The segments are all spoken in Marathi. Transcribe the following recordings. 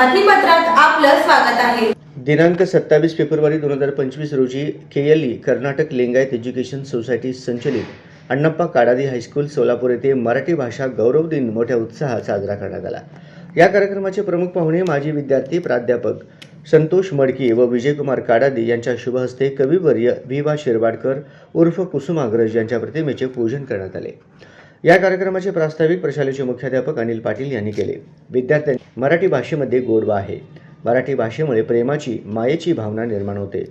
बातमीपत्रात आपलं स्वागत आहे. दिनांक सत्तावीस फेब्रुवारी दोन हजार पंचवीस रोजी K L E Karnataka Lingayat education society संचलित अण्णप्पा काडादी हायस्कूल सोलापूर येथे मराठी भाषा गौरव दिन मोठ्या उत्साहात साजरा करण्यात आला. या कार्यक्रमाचे प्रमुख पाहुणे माजी विद्यार्थी प्राध्यापक संतोष मडकी व विजयकुमार काडादी यांच्या शुभहस्ते कविवर्य भीवा वा शिरवाडकर उर्फ कुसुमाग्रज यांच्या प्रतिमेचे पूजन करण्यात आले. या कार्यक्रमाचे प्रास्ताविक प्रशालेचे मुख्याध्यापक अनिल पाटील यांनी केले. विद्यार्थ्यांनी मराठी भाषेमध्ये गोडवा आहे. मराठी भाषेमुळे प्रेमाची मायेची भावना निर्माण होते.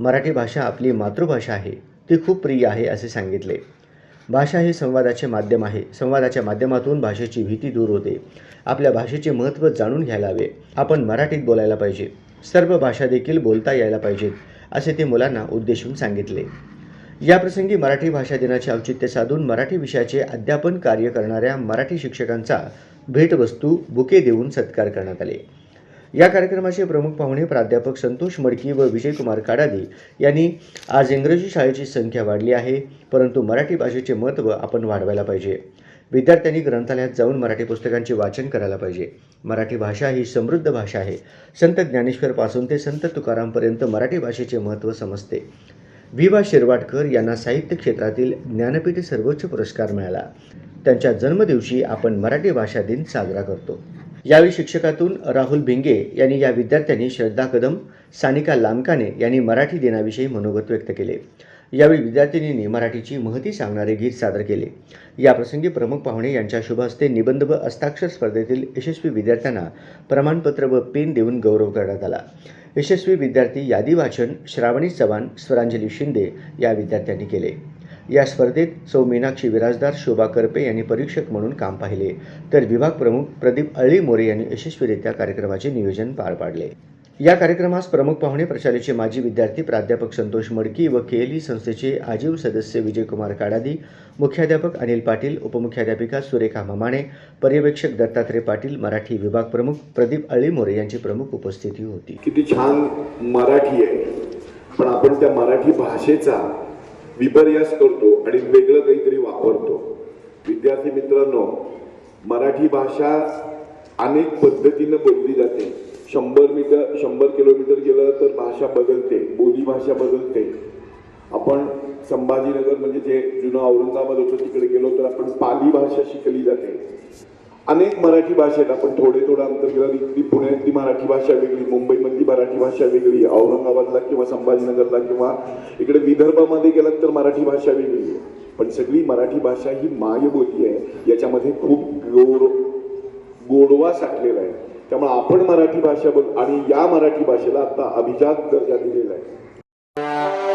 मराठी भाषा आपली मातृभाषा आहे. ती खूप प्रिय आहे असे सांगितले. भाषा हे संवादाचे माध्यम आहे. संवादाच्या माध्यमातून भाषेची भीती दूर होते. आपल्या भाषेचे महत्त्व जाणून घ्यायला हवे. आपण मराठीत बोलायला पाहिजे. सर्व भाषा देखील बोलता यायला पाहिजेत असे ते मुलांना उद्देशून सांगितले. याप्रसंगी मराठी भाषा दिनाचे औचित्य साधून मराठी विषयाचे अध्यापन कार्य करणाऱ्या मराठी शिक्षकांचा भेटवस्तू बुके देऊन सत्कार करण्यात आले. या कार्यक्रमाचे प्रमुख पाहुणे प्राध्यापक संतोष मडकी व विजयकुमार काडादी यांनी आज इंग्रजी शाळेची संख्या वाढली आहे परंतु मराठी भाषेचे महत्त्व आपण वाढवायला पाहिजे. विद्यार्थ्यांनी ग्रंथालयात जाऊन मराठी पुस्तकांचे वाचन करायला पाहिजे. मराठी भाषा ही समृद्ध भाषा आहे. संत ज्ञानेश्वरपासून ते संत तुकारामपर्यंत मराठी भाषेचे महत्त्व समजते. वि वा शिरवाडकर यांना साहित्य क्षेत्रातील ज्ञानपीठ सर्वोच्च पुरस्कार मिळाला. त्यांच्या जन्मदिवशी आपण मराठी भाषा दिन साजरा करतो. यावेळी शिक्षकातून राहुल भिंगे यांनी या विद्यार्थ्यांनी श्रद्धा कदम सानिका लामकाने यांनी मराठी दिनाविषयी मनोगत व्यक्त केले. यावेळी विद्यार्थिनींनी मराठीची महती सांगणारे गीत सादर केले. याप्रसंगी प्रमुख पाहुणे यांच्या शुभ हस्ते निबंध व हस्ताक्षर स्पर्धेतील यशस्वी विद्यार्थ्यांना प्रमाणपत्र व पेन देऊन गौरव करण्यात आला. यशस्वी विद्यार्थी यादी वाचन श्रावणी चव्हाण स्वरांजली शिंदे या विद्यार्थ्यांनी केले. या स्पर्धेत सौ मीनाक्षी विराजदार शोभा करपे यांनी परीक्षक म्हणून काम पाहिले. तर विभाग प्रमुख प्रदीप अळी मोरे यांनी यशस्वीरित्या कार्यक्रमाचे नियोजन पार पाडले. या कार्यक्रमास प्रमुख पाहुणे प्रशालेचे माजी विद्यार्थी प्राध्यापक संतोष मडकी व केएलई संस्थेचे आजीव सदस्य विजयकुमार काडादी मुख्याध्यापक अनिल पाटील उपमुख्याध्यापिका सुरेखा ममाणे पर्यवेक्षक दत्तात्रय पाटील मराठी विभाग प्रमुख प्रदीप अळीमोरे यांची प्रमुख उपस्थिती होती. किती छान मराठी आहे. पण आपण त्या मराठी भाषेचा विपर्यास करतो आणि वेगळं काहीतरी वापरतो. विद्यार्थी मित्रांनो मराठी भाषा अनेक पद्धतीनं बोलली जाते. शंभर शंभर किलोमीटर गेलं तर भाषा बदलते बोली भाषा बदलते. आपण संभाजीनगर म्हणजे जे जुनं औरंगाबाद होतं तिकडे गेलो तर आपण पाली भाषा शिकली जाते. अनेक मराठी भाषा आहेत. आपण थोडे थोडं अंतर गेलं इथली पुण्यातली मराठी भाषा वेगळी मुंबईमधली मराठी भाषा वेगळी औरंगाबादला किंवा संभाजीनगरला किंवा इकडे विदर्भामध्ये गेलात तर मराठी भाषा वेगळी आहे. पण सगळी मराठी भाषा ही मायबोली आहे. याच्यामध्ये खूप गोर गोडवा साठलेला आहे. त्यामुळे आपण मराठी भाषा बोल आणि या मराठी भाषेला आता अभिजात दर्जा दिलेला आहे.